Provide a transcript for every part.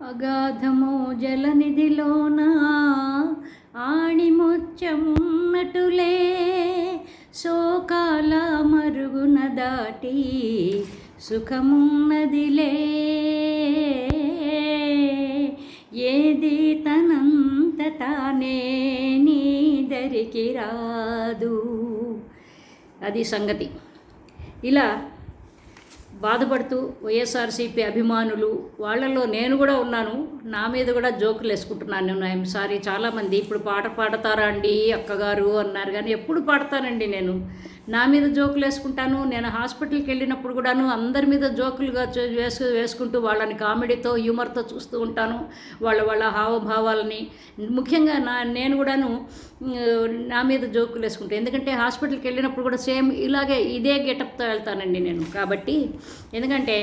అగాధము జలనిధిలోన ఆణిముత్యమున్నటులే శోకాల మరుగున దాటి సుఖమున్నదిలే. ఏది తనంత తానే నీదరికి రాదు. అది సంగతి. ఇలా బాధపడుతూ వైఎస్ఆర్సీపీ అభిమానులు వాళ్ళల్లో నేను కూడా ఉన్నాను. నా మీద కూడా జోకులు వేసుకుంటున్నాను నేను. ఐఎమ్ సారీ చాలామంది ఇప్పుడు పాట పాడతారా అండి అక్కగారు అన్నారు. కానీ ఎప్పుడు పాడతానండి నేను. నా మీద జోకులు వేసుకుంటాను నేను హాస్పిటల్కి వెళ్ళినప్పుడు కూడాను అందరి మీద జోకులుగా వేసు వేసుకుంటూ వాళ్ళని కామెడీతో హ్యూమర్తో చూస్తూ ఉంటాను వాళ్ళ వాళ్ళ హావభావాలని. ముఖ్యంగా నా నేను కూడాను నా మీద జోకులు వేసుకుంటాను ఎందుకంటే హాస్పిటల్కి వెళ్ళినప్పుడు కూడా సేమ్ ఇలాగే ఇదే గెటప్తో వెళ్తానండి నేను. కాబట్టి ఎందుకంటే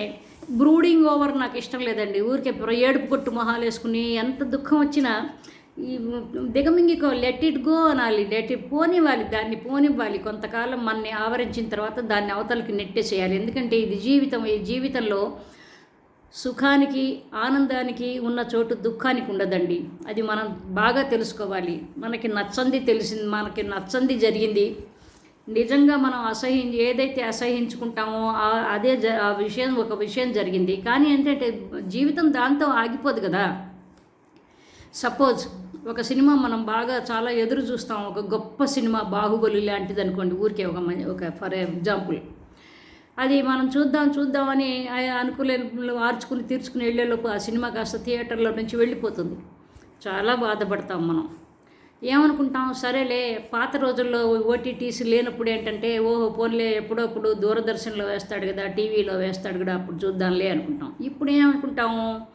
బ్రూడింగ్ ఓవర్ నాకు ఇష్టం లేదండి. ఊరికే ఏడుపు కొట్టు మొహాలు వేసుకుని ఎంత దుఃఖం వచ్చినా ఈ దిగమింగికో లెట్ ఇట్ గో అనాలి. లెట్ ఇట్ పోనివ్వాలి దాన్ని పోనివ్వాలి. కొంతకాలం మనని ఆవరించిన తర్వాత దాన్ని అవతలకి నెట్టేసేయాలి. ఎందుకంటే ఇది జీవితం ఈ జీవితంలో సుఖానికి ఆనందానికి ఉన్న చోటు దుఃఖానికి ఉండదండి. అది మనం బాగా తెలుసుకోవాలి. మనకి నచ్చంది తెలిసింది మనకి నచ్చంది జరిగింది. నిజంగా మనం అసహించి ఏదైతే అసహించుకుంటామో అదే జ ఆ విషయం ఒక విషయం జరిగింది. కానీ ఏంటంటే జీవితం దాంతో ఆగిపోదు కదా. సపోజ్ ఒక సినిమా మనం బాగా చాలా ఎదురు చూస్తాం. ఒక గొప్ప సినిమా బాహుబలి లాంటిది అనుకోండి. ఊరికే ఒక ఒక ఫర్ ఎగ్జాంపుల్. అది మనం చూద్దాం చూద్దామని అనుకోలేని అనుకునే ఆర్చుకుని తీర్చుకుని వెళ్ళేలోపు ఆ సినిమా కాస్త థియేటర్లో నుంచి వెళ్ళిపోతుంది. చాలా బాధపడతాం మనం. ఏమనుకుంటాం? సరేలే పాత రోజుల్లో ఓటీటీస్ లేనప్పుడు ఏంటంటే ఓహో పోన్లే ఎప్పుడప్పుడు దూరదర్శన్లో వేస్తాడు కదా టీవీలో వేస్తాడు కదా అప్పుడు చూద్దాంలే అనుకుంటాం. ఇప్పుడు ఏమనుకుంటాము?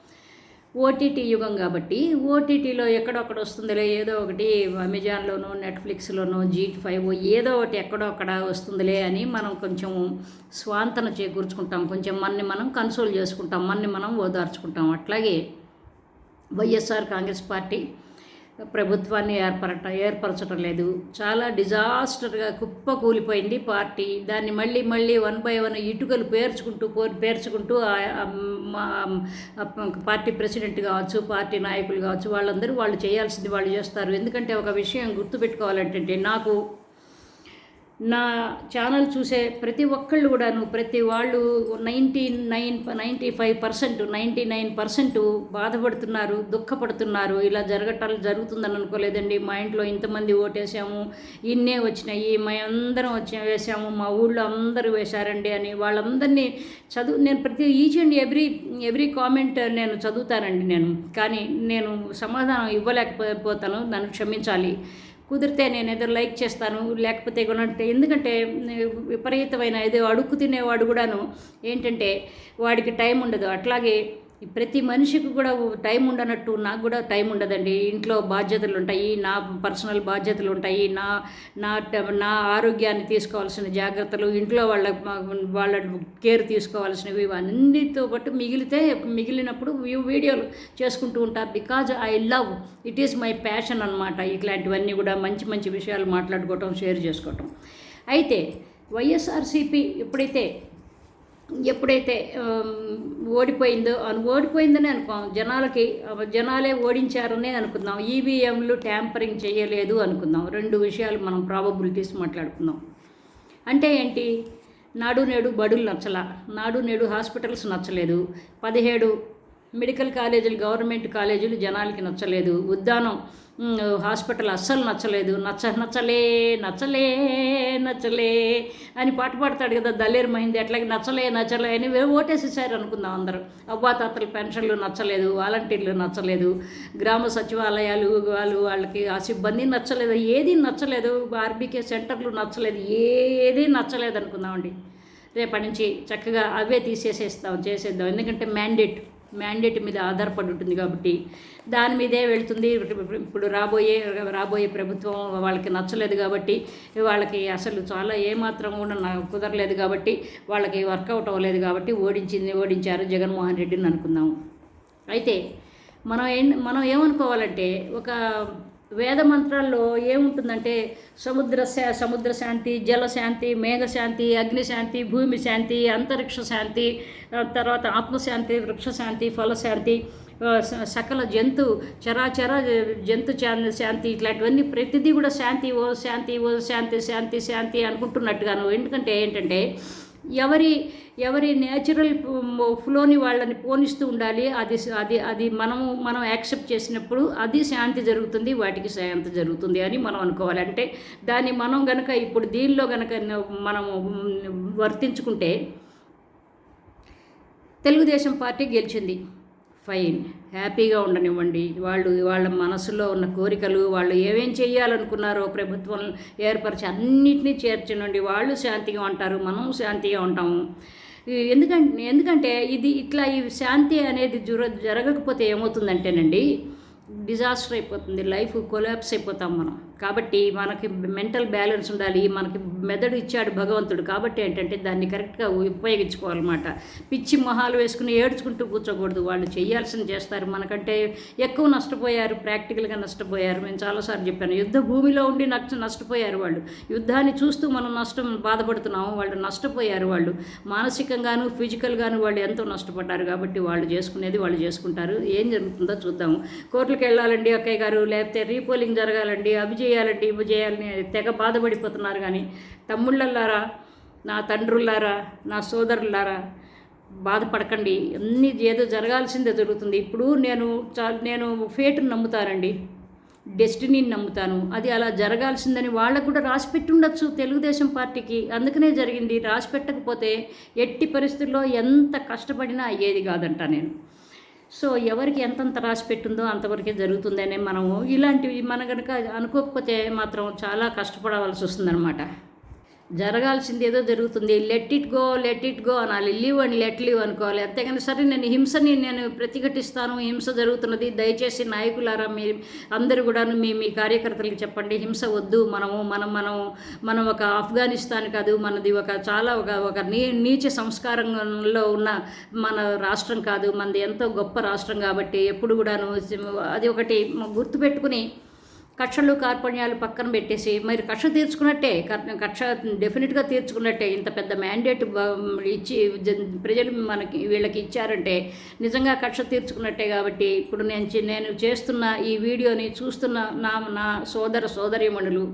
ఓటీటీ యుగం కాబట్టి ఓటీటీలో ఎక్కడొక్కడ వస్తుందిలే ఏదో ఒకటి అమెజాన్లోనో నెట్ఫ్లిక్స్లోనో జీ ఫైవ్ ఏదో ఒకటి ఎక్కడో అక్కడ వస్తుందిలే అని మనం కొంచెం స్వాంతన చేకూర్చుకుంటాం. కొంచెం మనని మనం కన్సోల్ చేసుకుంటాం మనని మనం ఓదార్చుకుంటాం. అట్లాగే వైఎస్ఆర్ కాంగ్రెస్ పార్టీ ప్రభుత్వాన్ని ఏర్పరట ఏర్పరచడం లేదు. చాలా డిజాస్టర్గా కుప్ప కూలిపోయింది పార్టీ. దాన్ని మళ్ళీ మళ్ళీ వన్ బై వన్ ఇటుకలు పేర్చుకుంటూ పో పేర్చుకుంటూ పార్టీ ప్రెసిడెంట్ కావచ్చు పార్టీ నాయకులు కావచ్చు వాళ్ళందరూ వాళ్ళు చేయాల్సింది వాళ్ళు చేస్తారు. ఎందుకంటే ఒక విషయం గుర్తుపెట్టుకోవాలంటే నాకు నా ఛానల్ చూసే ప్రతి ఒక్కళ్ళు కూడాను ప్రతి వాళ్ళు ninety nine ninety five percent ninety nine percent బాధపడుతున్నారు దుఃఖపడుతున్నారు. ఇలా జరగటాలు జరుగుతుందని అనుకోలేదండి. మా ఇంట్లో ఇంతమంది ఓటేసాము ఇన్నే వచ్చినాయి మా అందరం వచ్చి వేసాము మా ఊళ్ళో అందరూ వేశారండి అని వాళ్ళందరినీ చదువు నేను ప్రతి each and every every comment నేను చదువుతానండి నేను. కానీ నేను సమాధానం ఇవ్వలేకపోతాను నన్ను క్షమించాలి. కుదిరితే నేను ఏదో లైక్ చేస్తాను లేకపోతే కొనంటే ఎందుకంటే విపరీతమైన ఏదో అడుక్కు తినేవాడు కూడాను. ఏంటంటే వాడికి టైం ఉండదు. అట్లాగే ప్రతి మనిషికి కూడా టైం ఉండనట్టు నాకు కూడా టైం ఉండదండి. ఇంట్లో బాధ్యతలు ఉంటాయి నా పర్సనల్ బాధ్యతలు ఉంటాయి నా నా నా ఆరోగ్యాన్ని తీసుకోవాల్సిన జాగ్రత్తలు ఇంట్లో వాళ్ళ వాళ్ళ కేర్ తీసుకోవాల్సినవి అన్నిటితో పాటు మిగిలితే మిగిలినప్పుడు వీడియోలు చేసుకుంటూ ఉంటాను because I love it is my passion అనమాట ఇట్లాంటివన్నీ కూడా మంచి మంచి విషయాలు మాట్లాడుకోవటం షేర్ చేసుకోవటం. అయితే వైఎస్ఆర్సీపీ ఎప్పుడైతే ఎప్పుడైతే ఓడిపోయిందో అను ఓడిపోయిందని అనుకోం. జనాలకి జనాలే ఓడించారనే అనుకుందాం. ఈవీఎంలు ట్యాంపరింగ్ చేయలేదు అనుకుందాం. రెండు విషయాలు మనం ప్రాబబిలిటీస్ మాట్లాడుకుందాం. అంటే ఏంటి? నాడు నేడు బడులు నచ్చలా. నాడు నేడు హాస్పిటల్స్ నచ్చలేదు. పదిహేడు మెడికల్ కాలేజీలు గవర్నమెంట్ కాలేజీలు జనాలకి నచ్చలేదు. ఉద్దానం హాస్పిటల్ అస్సలు నచ్చలేదు. నచ్చ నచ్చలే నచ్చలే నచ్చలే అని పాట పాడతాడు కదా దలేరు మహింది. అట్లాగే నచ్చలే నచ్చలే అని ఓటేసేసారు అనుకుందాం అందరూ. అవ్వాతాతల పెన్షన్లు నచ్చలేదు వాలంటీర్లు నచ్చలేదు గ్రామ సచివాలయాలు వాళ్ళు వాళ్ళకి ఆ సిబ్బంది నచ్చలేదు ఏది నచ్చలేదు ఆర్బీకే సెంటర్లు నచ్చలేదు ఏది నచ్చలేదు అనుకుందామండి. రేపటి నుంచి చక్కగా అవే తీసేసేస్తాం చేసేద్దాం. ఎందుకంటే మ్యాండేట్. మ్యాండేట్ మీద ఆధారపడి ఉంటుంది కాబట్టి దాని మీదే వెళ్తుంది. ఇప్పుడు రాబోయే రాబోయే ప్రభుత్వం వాళ్ళకి నచ్చలేదు కాబట్టి వాళ్ళకి అసలు చాలా ఏమాత్రం కూడా కుదరలేదు కాబట్టి వాళ్ళకి వర్కౌట్ అవ్వలేదు కాబట్టి ఓడించింది ఓడించారు జగన్మోహన్ రెడ్డిని అనుకుందాం. అయితే మనం ఏం మనం ఏమనుకోవాలంటే ఒక వేద మంత్రాల్లో ఏముంటుందంటే సముద్ర శా- సముద్ర శాంతి జల శాంతి అగ్నిశాంతి భూమి శాంతి అంతరిక్ష శాంతి తర్వాత ఆత్మశాంతి వృక్షశాంతి ఫలశాంతి సకల జంతు చరాచర జంతు శాంతి ఇట్లాంటివన్నీ ప్రతిదీ కూడా శాంతి ఓ శాంతి ఓ శాంతి శాంతి శాంతి అనుకుంటున్నట్టుగాను. ఎందుకంటే ఏంటంటే ఎవరి ఎవరి నేచురల్ ఫ్లోని వాళ్ళని పోనిస్తూ ఉండాలి అది అది అది మనము మనం యాక్సెప్ట్ చేసినప్పుడు అది శాంతి జరుగుతుంది వాటికి శాంతి జరుగుతుంది అని మనం అనుకోవాలంటే దాన్ని మనం గనక ఇప్పుడు దీనిలో గనక మనము వర్తించుకుంటే తెలుగుదేశం పార్టీ గెలిచింది. ఫైన్. హ్యాపీగా ఉండనివ్వండి. వాళ్ళు వాళ్ళ మనసులో ఉన్న కోరికలు వాళ్ళు ఏమేం చేయాలనుకున్నారో ప్రభుత్వం ఏర్పరిచి అన్నిటినీ చేర్చనండి వాళ్ళు శాంతిగా ఉంటారు మనం శాంతిగా ఉంటాము. ఎందుకంటే ఎందుకంటే ఇది ఇట్లా ఈ శాంతి అనేది జర జరగకపోతే ఏమవుతుందంటేనండి డిజాస్టర్ అయిపోతుంది. లైఫ్ కొలాప్స్ అయిపోతాం మనం. కాబట్టి మనకి మెంటల్ బ్యాలెన్స్ ఉండాలి మనకి మెదడు ఇచ్చాడు భగవంతుడు కాబట్టి ఏంటంటే దాన్ని కరెక్ట్గా ఉపయోగించుకోవాలన్నమాట. పిచ్చి మొహాలు వేసుకుని ఏడ్చుకుంటూ కూర్చోకూడదు. వాళ్ళు చేయాల్సింది చేస్తారు. మనకంటే ఎక్కువ నష్టపోయారు ప్రాక్టికల్గా నష్టపోయారు. నేను చాలాసార్లు చెప్పాను యుద్ధ భూమిలో ఉండి నష్ట నష్టపోయారు వాళ్ళు. యుద్ధాన్ని చూస్తూ మనం నష్టం బాధపడుతున్నాము వాళ్ళు నష్టపోయారు వాళ్ళు. మానసికంగాను ఫిజికల్గాను వాళ్ళు ఎంతో నష్టపడ్డారు కాబట్టి వాళ్ళు చేసుకునేది వాళ్ళు చేసుకుంటారు. ఏం జరుగుతుందో చూద్దాము. కోర్టులకు వెళ్ళాలండి అక్కయ్య గారు లేకపోతే రీపోలింగ్ జరగాలండి అభిజయ చేయాలంటే ఇవి చేయాలని తెగ బాధపడిపోతున్నారు కానీ తమ్ముళ్ళల్లారా నా తండ్రులారా నా సోదరులారా బాధపడకండి. అన్ని ఏదో జరగాల్సిందే జరుగుతుంది. ఇప్పుడు నేను చా నేను ఫేటును నమ్ముతానండి. డెస్టినీని నమ్ముతాను. అది అలా జరగాల్సిందని వాళ్ళకు కూడా రాసిపెట్టి ఉండొచ్చు తెలుగుదేశం పార్టీకి. అందుకనే జరిగింది. రాసి పెట్టకపోతే ఎట్టి పరిస్థితుల్లో ఎంత కష్టపడినా అయ్యేది కాదంట నేను. సో ఎవరికి ఎంతంత రాసి పెట్టుందో అంతవరకే జరుగుతుందనే మనము ఇలాంటివి మన కనుక అనుకోకపోతే మాత్రం చాలా కష్టపడవలసి వస్తుందన్నమాట. జరగాల్సింది ఏదో జరుగుతుంది. Let it go let it go అనాలి. లీవ్ అండ్ లెట్ లీవ్ అనుకోవాలి. అంతేగాని సరే నేను హింసని నేను ప్రతిఘటిస్తాను. హింస జరుగుతున్నది. దయచేసి నాయకులారా మీ అందరూ కూడాను మీ మీ కార్యకర్తలకు చెప్పండి. హింస వద్దు. మనము మనం మనం మనం ఒక ఆఫ్ఘనిస్తాన్ కాదు. మనది ఒక చాలా ఒక ఒక నీ నీచ సంస్కారంలో ఉన్న మన రాష్ట్రం కాదు. మనది ఎంతో గొప్ప రాష్ట్రం కాబట్టి ఎప్పుడు కూడాను అది ఒకటి గుర్తుపెట్టుకుని కక్షలు కార్పణ్యాలు పక్కన పెట్టేసి మరి కక్ష తీర్చుకున్నట్టే కక్ష డెఫినెట్గా తీర్చుకున్నట్టే ఇంత పెద్ద మ్యాండేట్ ఇచ్చి ప్రజలు మనకి వీళ్ళకి ఇచ్చారంటే నిజంగా కక్ష తీర్చుకున్నట్టే కాబట్టి ఇప్పుడు నేను నేను చేస్తున్న ఈ వీడియోని చూస్తున్న నా నా సోదర సోదరీమణులు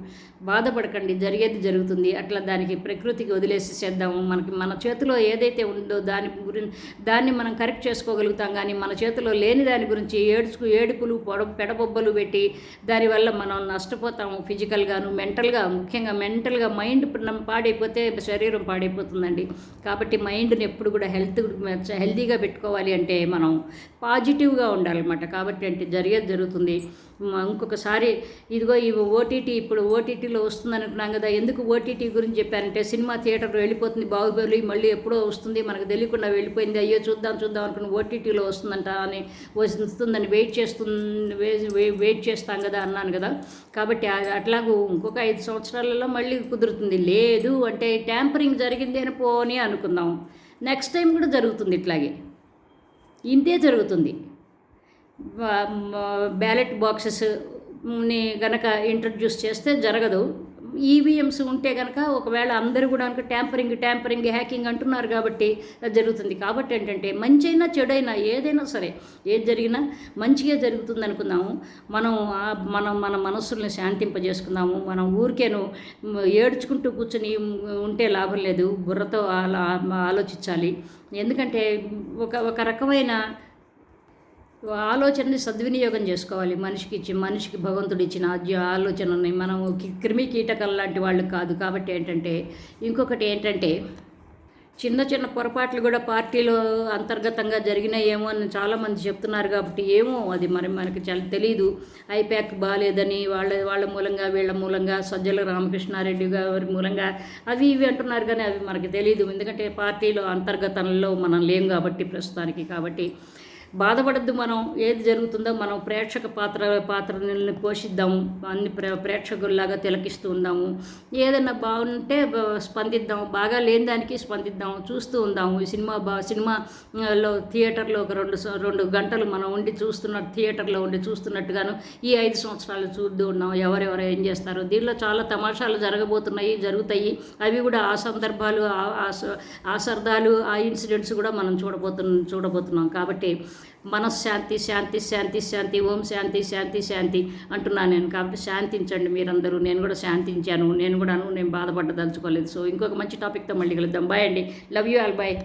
బాధపడకండి జరిగేది జరుగుతుంది. అట్లా దానికి ప్రకృతికి వదిలేసి చేద్దాము. మనకి మన చేతిలో ఏదైతే ఉందో దాని గురించి దాన్ని మనం కరెక్ట్ చేసుకోగలుగుతాం. కానీ మన చేతిలో లేని దాని గురించి ఏడుచుకు ఏడుపులు పొడ పెడబొబ్బలు పెట్టి దానివల్ల మనం నష్టపోతాము ఫిజికల్గాను మెంటల్గా ముఖ్యంగా మెంటల్గా మైండ్ పాడైపోతే శరీరం పాడైపోతుందండి. కాబట్టి మైండ్ని ఎప్పుడు కూడా హెల్త్ హెల్తీగా పెట్టుకోవాలి అంటే మనం పాజిటివ్గా ఉండాలన్నమాట. కాబట్టి అంటే జరిగేది జరుగుతుంది. ఇంకొకసారి ఇదిగో ఈ ఓటీటీ ఇప్పుడు ఓటీటీలో వస్తుంది అనుకున్నాం కదా ఎందుకు ఓటీటీ గురించి చెప్పానంటే సినిమా థియేటర్ వెళ్ళిపోతుంది బాహుబలి మళ్ళీ ఎప్పుడో వస్తుంది మనకు తెలియకుండా వెళ్ళిపోయింది అయ్యో చూద్దాం చూద్దాం అనుకుని ఓటీటీలో వస్తుందంట అని వస్తుందని వెయిట్ చేస్తుంది వెయిట్ చేస్తాం కదా అన్నాను కదా. కాబట్టి అట్లాగూ ఇంకొక ఐదు సంవత్సరాలలో మళ్ళీ కుదురుతుంది. లేదు అంటే ట్యాంపరింగ్ జరిగింది అని పోని అనుకుందాం. నెక్స్ట్ టైం కూడా జరుగుతుంది ఇట్లాగే. ఇంతే జరుగుతుంది. బ్యాలెట్ బాక్సెస్ని గనక ఇంట్రడ్యూస్ చేస్తే జరగదు. ఈవీఎంస్ ఉంటే కనుక ఒకవేళ అందరూ కూడా కనుక ట్యాంపరింగ్ ట్యాంపరింగ్ హ్యాకింగ్ అంటున్నారు కాబట్టి అది జరుగుతుంది. కాబట్టి ఏంటంటే మంచైనా చెడైనా ఏదైనా సరే ఏది జరిగినా మంచిగా జరుగుతుంది అనుకుందాము. మనం మనం మన మనస్సుల్ని శాంతింపజేసుకుందాము. మనం ఊరికేను ఏడ్చుకుంటూ కూర్చొని ఉంటే లాభం లేదు. బుర్రతో ఆలోచించాలి. ఎందుకంటే ఒక ఒక రకమైన ఆలోచనని సద్వినియోగం చేసుకోవాలి. మనిషికి ఇచ్చి మనిషికి భగవంతుడు ఇచ్చిన ఆలోచనని మనం క్రిమి కీటకాలు లాంటి వాళ్ళు కాదు. కాబట్టి ఏంటంటే ఇంకొకటి ఏంటంటే చిన్న చిన్న పొరపాట్లు కూడా పార్టీలో అంతర్గతంగా జరిగినాయేమో అని చాలామంది చెప్తున్నారు కాబట్టి ఏమో అది మరి మనకి చాలా తెలియదు ఐప్యాక్ బాగాలేదని వాళ్ళ వాళ్ళ మూలంగా వీళ్ళ మూలంగా సజ్జల రామకృష్ణారెడ్డి గారి మూలంగా అవి ఇవి అంటున్నారు కానీ అవి మనకి తెలియదు ఎందుకంటే పార్టీలో అంతర్గతంలో మనం లేం కాబట్టి ప్రస్తుతానికి. కాబట్టి బాధపడద్దు మనం ఏది జరుగుతుందో మనం ప్రేక్షక పాత్ర పాత్రని పోషిద్దాము అన్ని ప్రే ప్రేక్షకుల్లాగా తిలకిస్తూ ఉందాము. ఏదైనా బాగుంటే స్పందిద్దాం బాగా లేని దానికి స్పందిద్దాం చూస్తూ ఉందాము. ఈ సినిమా బా సినిమాలో థియేటర్లో ఒక రెండు రెండు గంటలు మనం ఉండి చూస్తున్న థియేటర్లో ఉండి చూస్తున్నట్టుగాను ఈ ఐదు సంవత్సరాలు చూస్తూ ఉన్నాం ఎవరెవరు ఏం చేస్తారు. దీనిలో చాలా తమాషాలు జరగబోతున్నాయి జరుగుతాయి. అవి కూడా ఆ సందర్భాలు ఆ- ఆ ఆ సరదాలు ఆ ఇన్సిడెంట్స్ కూడా మనం చూడబోతున్నాం చూడబోతున్నాం. కాబట్టి మనశ్శాంతి శాంతి శాంతి శాంతి ఓం శాంతి శాంతి శాంతి అంటున్నాను నేను. కాబట్టి శాంతించండి మీరందరూ. నేను కూడా శాంతించాను. నేను కూడాను నేను బాధపడ్డదలుచుకోలేదు సో ఇంకొక మంచి టాపిక్తో మళ్ళీ కలుద్దాం. బాయ్ అండి. Love you all bye